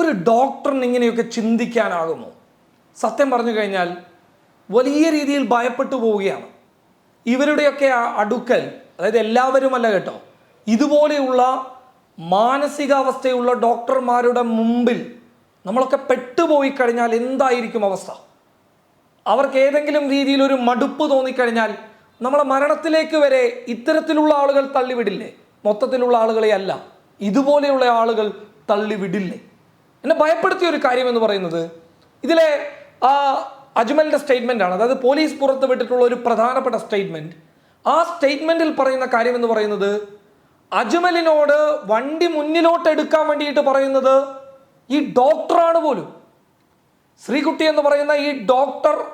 ഒരു ഡോക്ടറിന് ഇങ്ങനെയൊക്കെ ചിന്തിക്കാനാകുമോ സത്യം പറഞ്ഞു കഴിഞ്ഞാൽ വലിയ രീതിയിൽ ഭയപ്പെട്ടു പോവുകയാണ്. ഇവരുടെയൊക്കെ അടുക്കൽ അതായത് എല്ലാവരുമല്ല കേട്ടോ ഇതുപോലെയുള്ള മാനസികാവസ്ഥയുള്ള ഡോക്ടർമാരുടെ മുമ്പിൽ നമ്മളൊക്കെ പെട്ടുപോയി കഴിഞ്ഞാൽ എന്തായിരിക്കും അവസ്ഥ? അവർക്ക് ഏതെങ്കിലും രീതിയിൽ ഒരു മടുപ്പ് തോന്നിക്കഴിഞ്ഞാൽ നമ്മളെ മരണത്തിലേക്ക് വരെ ഇത്തരത്തിലുള്ള ആളുകൾ തള്ളിവിടില്ലേ? മൊത്തത്തിലുള്ള ആളുകളെ അല്ല ഇതുപോലെയുള്ള ആളുകൾ തള്ളിവിടില്ലേ? എന്നെ ഭയപ്പെടുത്തിയ ഒരു കാര്യം എന്ന് പറയുന്നത് ഇതിലെ ആ അജ്മലിന്റെ സ്റ്റേറ്റ്മെന്റ് ആണ്. അതായത് പോലീസ് പുറത്ത് വിട്ടിട്ടുള്ള ഒരു പ്രധാനപ്പെട്ട സ്റ്റേറ്റ്മെന്റ് ആ സ്റ്റേറ്റ്മെന്റിൽ പറയുന്ന കാര്യം എന്ന് പറയുന്നത് അജ്മലിനോട് വണ്ടി മുന്നിലോട്ട് എടുക്കാൻ വേണ്ടിയിട്ട് പറയുന്നത് ഈ ഡോക്ടറാണ് പോലും. ശ്രീകുട്ടി എന്ന് പറയുന്ന ഈ ഡോക്ടർ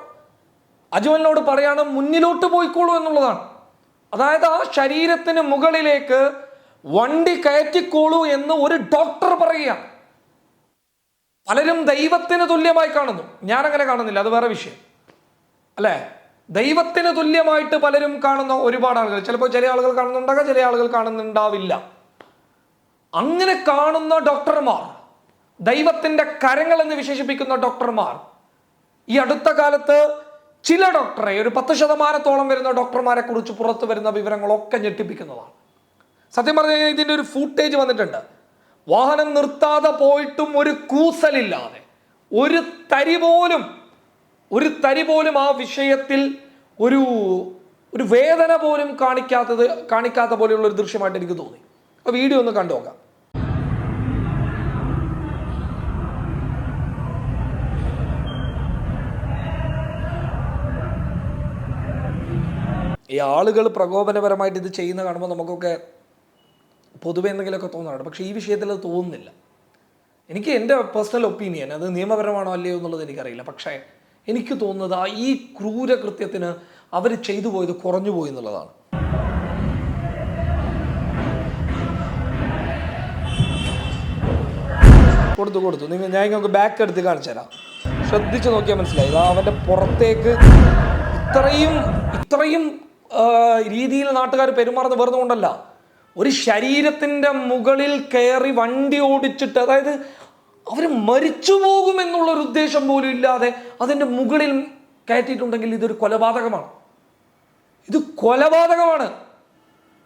അജ്മലിനോട് പറയാണ് മുന്നിലോട്ട് പോയിക്കോളൂ എന്നുള്ളതാണ്. അതായത് ആ ശരീരത്തിന് മുകളിലേക്ക് വണ്ടി കയറ്റിക്കോളൂ എന്ന് ഒരു ഡോക്ടർ പറയുകയാണ്. പലരും ദൈവത്തിന് തുല്യമായി കാണുന്നു. ഞാൻ അങ്ങനെ കാണുന്നില്ല അത് വേറെ വിഷയം. അല്ലേ? ദൈവത്തിന് തുല്യമായിട്ട് പലരും കാണുന്ന ഒരുപാട് ആളുകൾ ചിലപ്പോൾ ചില ആളുകൾ കാണുന്നുണ്ടാകാം ചില ആളുകൾ കാണുന്നുണ്ടാവില്ല. അങ്ങനെ കാണുന്ന ഡോക്ടർമാർ ദൈവത്തിന്റെ കരങ്ങൾ എന്ന് വിശേഷിപ്പിക്കുന്ന ഡോക്ടർമാർ ഈ അടുത്ത കാലത്ത് ചില ഡോക്ടറെ ഒരു പത്ത് ശതമാനത്തോളം വരുന്ന ഡോക്ടർമാരെ കുറിച്ച് പുറത്തു വരുന്ന വിവരങ്ങളൊക്കെ ഞെട്ടിപ്പിക്കുന്നതാണ്. സത്യം പറഞ്ഞു കഴിഞ്ഞാൽ ഇതിന്റെ ഒരു ഫൂട്ടേജ് വന്നിട്ടുണ്ട്. വാഹനം നിർത്താതെ പോയിട്ടും ഒരു കൂസലില്ലാതെ. ഒരു തരി പോലും ഒരു തരി പോലും ആ വിഷയത്തിൽ ഒരു ഒരു വേദന പോലും കാണിക്കാത്തത് കാണിക്കാത്ത പോലെയുള്ള ഒരു ദൃശ്യമായിട്ട് എനിക്ക് തോന്നി. ആ വീഡിയോ ഒന്ന് കണ്ടു നോക്കാം. ഈ ആളുകൾ പ്രകോപനപരമായിട്ട് ഇത് ചെയ്യുന്ന കാണുമ്പോൾ നമുക്കൊക്കെ പൊതുവെ എന്തെങ്കിലുമൊക്കെ തോന്നാറുണ്ട്. പക്ഷേ ഈ വിഷയത്തിൽ അത് തോന്നുന്നില്ല. എനിക്ക് എന്റെ പേഴ്സണൽ ഒപ്പീനിയൻ അത് നിയമപരമാണോ അല്ലയോ എന്നുള്ളത് എനിക്കറിയില്ല. പക്ഷേ എനിക്ക് തോന്നുന്നത് ആ ഈ ക്രൂരകൃത്യത്തിന് അവർ ചെയ്തു പോയത് കുറഞ്ഞു പോയി എന്നുള്ളതാണ്. കൊടുത്തു കൊടുത്തു. നിങ്ങൾ ഞാൻ നിങ്ങൾക്ക് ബാക്ക് എടുത്ത് കാണിച്ചു തരാം. ശ്രദ്ധിച്ച് നോക്കിയാൽ മനസ്സിലായി. ഇതാ അവന്റെ പുറത്തേക്ക് ഇത്രയും ഇത്രയും രീതിയിൽ നാട്ടുകാർ പെരുമാറുന്ന വെറുതെ കൊണ്ടല്ല. ഒരു ശരീരത്തിന്റെ മുകളിൽ കയറി വണ്ടി ഓടിച്ചിട്ട് അതായത് അവർ മരിച്ചു പോകുമെന്നുള്ളൊരു ഉദ്ദേശം പോലും ഇല്ലാതെ അതിന്റെ മുകളിൽ കയറ്റിയിട്ടുണ്ടെങ്കിൽ ഇതൊരു കൊലപാതകമാണ്. ഇത് കൊലപാതകമാണ്.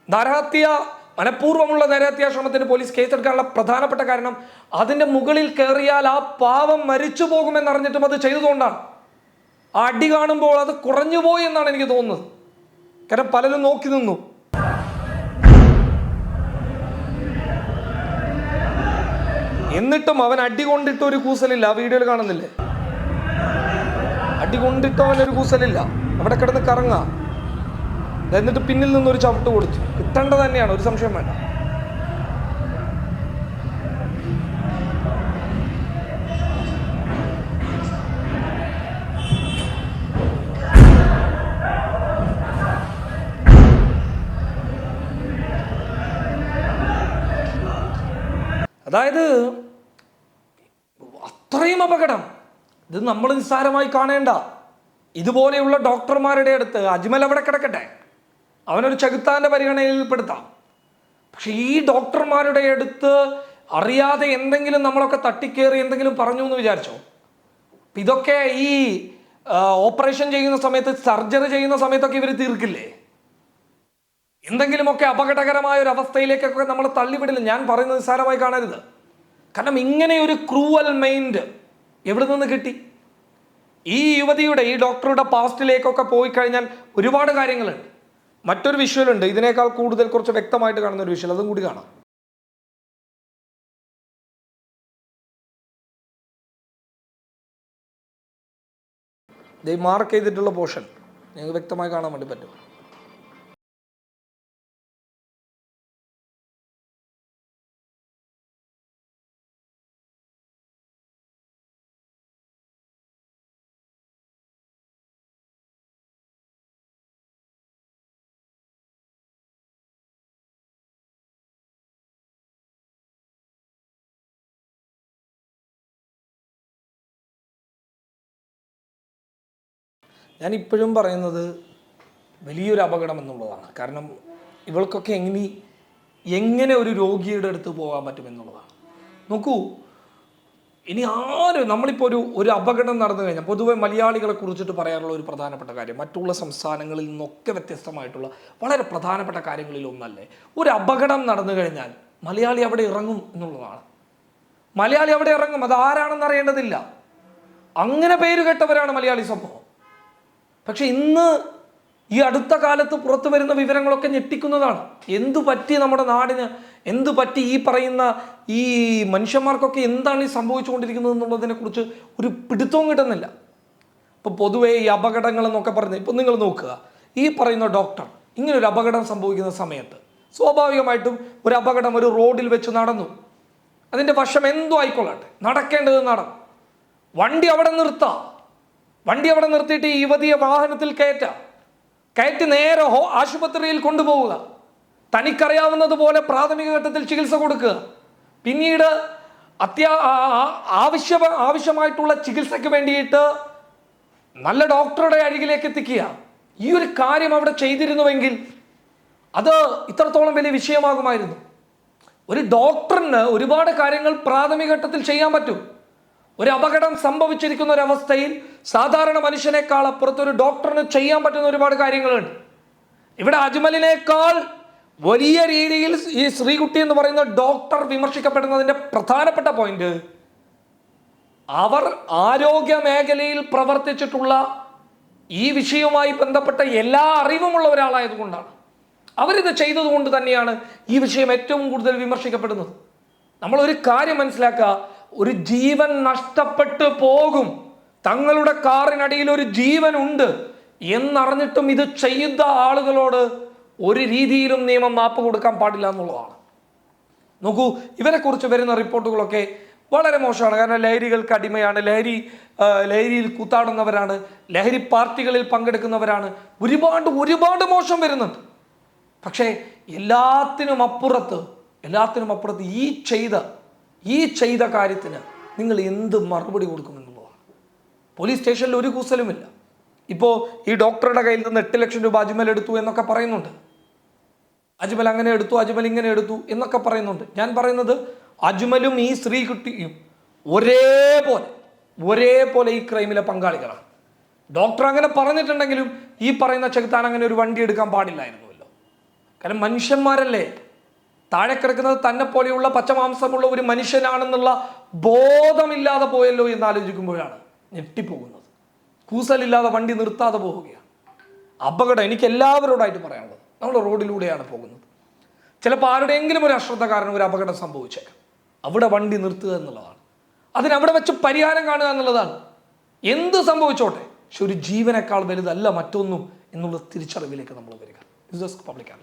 നരഹത്യ മനഃപൂർവമുള്ള നരഹത്യാ ശ്രമത്തിന് പോലീസ് കേസെടുക്കാനുള്ള പ്രധാനപ്പെട്ട കാരണം അതിന്റെ മുകളിൽ കയറിയാൽ ആ പാവം മരിച്ചു പോകുമെന്നറിഞ്ഞിട്ടും അത് ചെയ്തതുകൊണ്ടാണ്. അടി കാണുമ്പോൾ അത് കുറഞ്ഞു പോയി എന്നാണ് എനിക്ക് തോന്നുന്നത്. കാരണം പലരും നോക്കി നിന്നു. എന്നിട്ടും അവൻ അടി കൊണ്ടിട്ട് ഒരു കൂസലില്ല. ആ വീഡിയോയിൽ കാണുന്നില്ലേ? അടി കൊണ്ടിട്ട് അവൻ ഒരു കൂസലില്ല. അവിടെ കിടന്ന് കറങ്ങാ. എന്നിട്ട് പിന്നിൽ നിന്ന് ഒരു ചവിട്ട് കൊടുത്തു. കിട്ടേണ്ടത് തന്നെയാണ്. ഒരു സംശയം വേണ്ട. അതായത് അത്രയും അപകടം. ഇത് നമ്മൾ നിസ്സാരമായി കാണേണ്ട. ഇതുപോലെയുള്ള ഡോക്ടർമാരുടെ അടുത്ത് അജ്മൽ അവിടെ കിടക്കട്ടെ. അവനൊരു ചകുത്താന്റെ പരിഗണനയിൽ പെടുത്താം. പക്ഷെ ഈ ഡോക്ടർമാരുടെ അടുത്ത് അറിയാതെ എന്തെങ്കിലും നമ്മളൊക്കെ തട്ടിക്കേറി എന്തെങ്കിലും പറഞ്ഞു എന്ന് വിചാരിച്ചോ? ഇതൊക്കെ ഈ ഓപ്പറേഷൻ ചെയ്യുന്ന സമയത്ത് സർജറി ചെയ്യുന്ന സമയത്തൊക്കെ ഇവർ തീർക്കില്ലേ? എന്തെങ്കിലുമൊക്കെ അപകടകരമായ ഒരു അവസ്ഥയിലേക്കൊക്കെ നമ്മൾ തള്ളിവിടില്ല. ഞാൻ പറയുന്നത് നിസ്സാരമായി കാണരുത്. കാരണം ഇങ്ങനെ ഒരു ക്രൂവൽ മൈൻഡ് എവിടെ നിന്ന് കിട്ടി? ഈ യുവതിയുടെ ഈ ഡോക്ടറുടെ പാസ്റ്റിലേക്കൊക്കെ പോയി കഴിഞ്ഞാൽ ഒരുപാട് കാര്യങ്ങളുണ്ട്. മറ്റൊരു വിഷ്വലുണ്ട്. ഇതിനേക്കാൾ കൂടുതൽ കുറച്ച് വ്യക്തമായിട്ട് കാണുന്ന ഒരു വിഷ്വൽ. അതും കൂടി കാണാം. മാർക്ക് ചെയ്തിട്ടുള്ള പോർഷൻ നിങ്ങൾക്ക് വ്യക്തമായി കാണാൻ വേണ്ടി പറ്റും. ഞാൻ ഇപ്പോഴും പറയുന്നത് വലിയൊരു അപകടം എന്നുള്ളതാണ്. കാരണം ഇവൾക്കൊക്കെ എങ്ങനെ എങ്ങനെ ഒരു രോഗിയുടെ അടുത്ത് പോകാൻ പറ്റും എന്നുള്ളതാണ്. നോക്കൂ ഇനി ആരും നമ്മളിപ്പോൾ ഒരു ഒരു അപകടം നടന്നു കഴിഞ്ഞാൽ പൊതുവെ മലയാളികളെ കുറിച്ചിട്ട് പറയാനുള്ള ഒരു പ്രധാനപ്പെട്ട കാര്യം മറ്റുള്ള സംസ്ഥാനങ്ങളിൽ നിന്നൊക്കെ വ്യത്യസ്തമായിട്ടുള്ള വളരെ പ്രധാനപ്പെട്ട കാര്യങ്ങളിൽ ഒന്നല്ലേ ഒരു അപകടം നടന്നു കഴിഞ്ഞാൽ മലയാളി അവിടെ ഇറങ്ങും എന്നുള്ളതാണ്. മലയാളി അവിടെ ഇറങ്ങും അത് ആരാണെന്ന് അറിയേണ്ടതില്ല. അങ്ങനെ പേര് കേട്ടവരാണ് മലയാളി സമൂഹം പക്ഷെ ഇന്ന് ഈ അടുത്ത കാലത്ത് പുറത്തു വരുന്ന വിവരങ്ങളൊക്കെ ഞെട്ടിക്കുന്നതാണ്. എന്തു പറ്റി നമ്മുടെ നാടിന്? എന്തു പറ്റി ഈ പറയുന്ന ഈ മനുഷ്യന്മാർക്കൊക്കെ എന്താണ് ഈ സംഭവിച്ചുകൊണ്ടിരിക്കുന്നത് എന്നുള്ളതിനെക്കുറിച്ച് ഒരു പിടുത്തവും കിട്ടുന്നില്ല. ഇപ്പോൾ പൊതുവേ ഈ അപകടങ്ങൾ എന്നൊക്കെ പറഞ്ഞ് ഇപ്പം നിങ്ങൾ നോക്കുക. ഈ പറയുന്ന ഡോക്ടർ ഇങ്ങനെ ഒരു അപകടം സംഭവിക്കുന്ന സമയത്ത് സ്വാഭാവികമായിട്ടും ഒരു അപകടം ഒരു റോഡിൽ വെച്ച് നടന്നു. അതിന്റെ വശം എന്തോ ആയിക്കൊള്ളട്ടെ. നടക്കേണ്ടത് നടന്നു. വണ്ടി അവിടെ നിർത്താം. വണ്ടി അവിടെ നിർത്തിയിട്ട് ഈ യുവതിയെ വാഹനത്തിൽ കയറ്റ. കയറ്റി നേരെ ഹോ ആശുപത്രിയിൽ കൊണ്ടുപോവുക. തനിക്കറിയാവുന്നതുപോലെ പ്രാഥമിക ഘട്ടത്തിൽ ചികിത്സ കൊടുക്കുക. പിന്നീട് അത്യാ ആവശ്യ ആവശ്യമായിട്ടുള്ള ചികിത്സയ്ക്ക് വേണ്ടിയിട്ട് നല്ല ഡോക്ടറുടെ അരികിലേക്ക് എത്തിക്കുക. ഈ ഒരു കാര്യം അവിടെ ചെയ്തിരുന്നുവെങ്കിൽ അത് ഇത്രത്തോളം വലിയ വിഷയമാകുമായിരുന്നു. ഒരു ഡോക്ടറിന് ഒരുപാട് കാര്യങ്ങൾ പ്രാഥമിക ഘട്ടത്തിൽ ചെയ്യാൻ പറ്റും. ഒരു അപകടം സംഭവിച്ചിരിക്കുന്ന ഒരു അവസ്ഥയിൽ സാധാരണ മനുഷ്യനേക്കാൾ അപ്പുറത്ത് ഒരു ഡോക്ടറിന് ചെയ്യാൻ പറ്റുന്ന ഒരുപാട് കാര്യങ്ങളുണ്ട്. ഇവിടെ അജ്മലിനേക്കാൾ വലിയ രീതിയിൽ ഈ ശ്രീകുട്ടി എന്ന് പറയുന്ന ഡോക്ടർ വിമർശിക്കപ്പെടുന്നതിന്റെ പ്രധാനപ്പെട്ട പോയിന്റ് അവർ ആരോഗ്യ മേഖലയിൽ പ്രവർത്തിച്ചിട്ടുള്ള ഈ വിഷയവുമായി ബന്ധപ്പെട്ട എല്ലാ അറിവുമുള്ള ഒരാളായതുകൊണ്ടാണ്. അവരിത് ചെയ്തതുകൊണ്ട് തന്നെയാണ് ഈ വിഷയം ഏറ്റവും കൂടുതൽ വിമർശിക്കപ്പെടുന്നത്. നമ്മൾ ഒരു കാര്യം മനസ്സിലാക്കുക ഒരു ജീവൻ നഷ്ടപ്പെട്ടു പോകും. തങ്ങളുടെ കാറിനടിയിൽ ഒരു ജീവൻ ഉണ്ട് എന്നറിഞ്ഞിട്ടും ഇത് ചെയ്ത ആളുകളോട് ഒരു രീതിയിലും നിയമം മാപ്പ് കൊടുക്കാൻ പാടില്ല എന്നുള്ളതാണ്. നോക്കൂ ഇവരെക്കുറിച്ച് വരുന്ന റിപ്പോർട്ടുകളൊക്കെ വളരെ മോശമാണ്. കാരണം ലഹരികൾക്ക് അടിമയാണ്. ലഹരി ലഹരിയിൽ കൂത്താടുന്നവരാണ്. ലഹരി പാർട്ടികളിൽ പങ്കെടുക്കുന്നവരാണ്. ഒരുപാട് ഒരുപാട് മോശം വരുന്നുണ്ട്. പക്ഷേ എല്ലാത്തിനും അപ്പുറത്ത് എല്ലാത്തിനും അപ്പുറത്ത് ഈ ചെയ്ത ഈ ചെയ്ത കാര്യത്തിന് നിങ്ങൾ എന്ത് മറുപടി കൊടുക്കുമെന്നുള്ളതാണ്. പോലീസ് സ്റ്റേഷനിൽ ഒരു കൂസലുമില്ല. ഇപ്പോൾ ഈ ഡോക്ടറുടെ കയ്യിൽ നിന്ന് എട്ട് ലക്ഷം രൂപ അജ്മൽ എടുത്തു എന്നൊക്കെ പറയുന്നുണ്ട്. അജ്മൽ അങ്ങനെ എടുത്തു അജ്മൽ ഇങ്ങനെ എടുത്തു എന്നൊക്കെ പറയുന്നുണ്ട്. ഞാൻ പറയുന്നത് അജ്മലും ഈ സ്ത്രീകുട്ടിയും ഒരേപോലെ ഒരേപോലെ ഈ ക്രൈമിലെ പങ്കാളികളാണ്. ഡോക്ടർ അങ്ങനെ പറഞ്ഞിട്ടുണ്ടെങ്കിലും ഈ പറയുന്ന ചെകുത്താൻ അങ്ങനെ ഒരു വണ്ടി എടുക്കാൻ പാടില്ലായിരുന്നുവല്ലോ. കാരണം മനുഷ്യന്മാരല്ലേ? താഴെ കിടക്കുന്നത് തന്നെ പോലെയുള്ള പച്ചമാംസമുള്ള ഒരു മനുഷ്യനാണെന്നുള്ള ബോധമില്ലാതെ പോയല്ലോ എന്ന് ആലോചിക്കുമ്പോഴാണ് ഞെട്ടിപ്പോകുന്നത്. കൂസലില്ലാതെ വണ്ടി നിർത്താതെ പോവുകയാണ്. അപകടം എനിക്ക് എല്ലാവരോടായിട്ട് പറയാനുള്ളത്. നമ്മൾ റോഡിലൂടെയാണ് പോകുന്നത്. ചിലപ്പോൾ ആരുടെയെങ്കിലും ഒരു അശ്രദ്ധ കാരണം ഒരു അപകടം സംഭവിച്ചേക്കാം. അവിടെ വണ്ടി നിർത്തുക എന്നുള്ളതാണ്. അതിനവിടെ വെച്ച് പരിഹാരം കാണുക എന്നുള്ളതാണ്. എന്ത് സംഭവിച്ചോട്ടെ? പക്ഷെ ഒരു ജീവനേക്കാൾ വലുതല്ല മറ്റൊന്നും എന്നുള്ള തിരിച്ചറിവിലേക്ക് നമ്മൾ വരിക. പബ്ലിക് ആണ്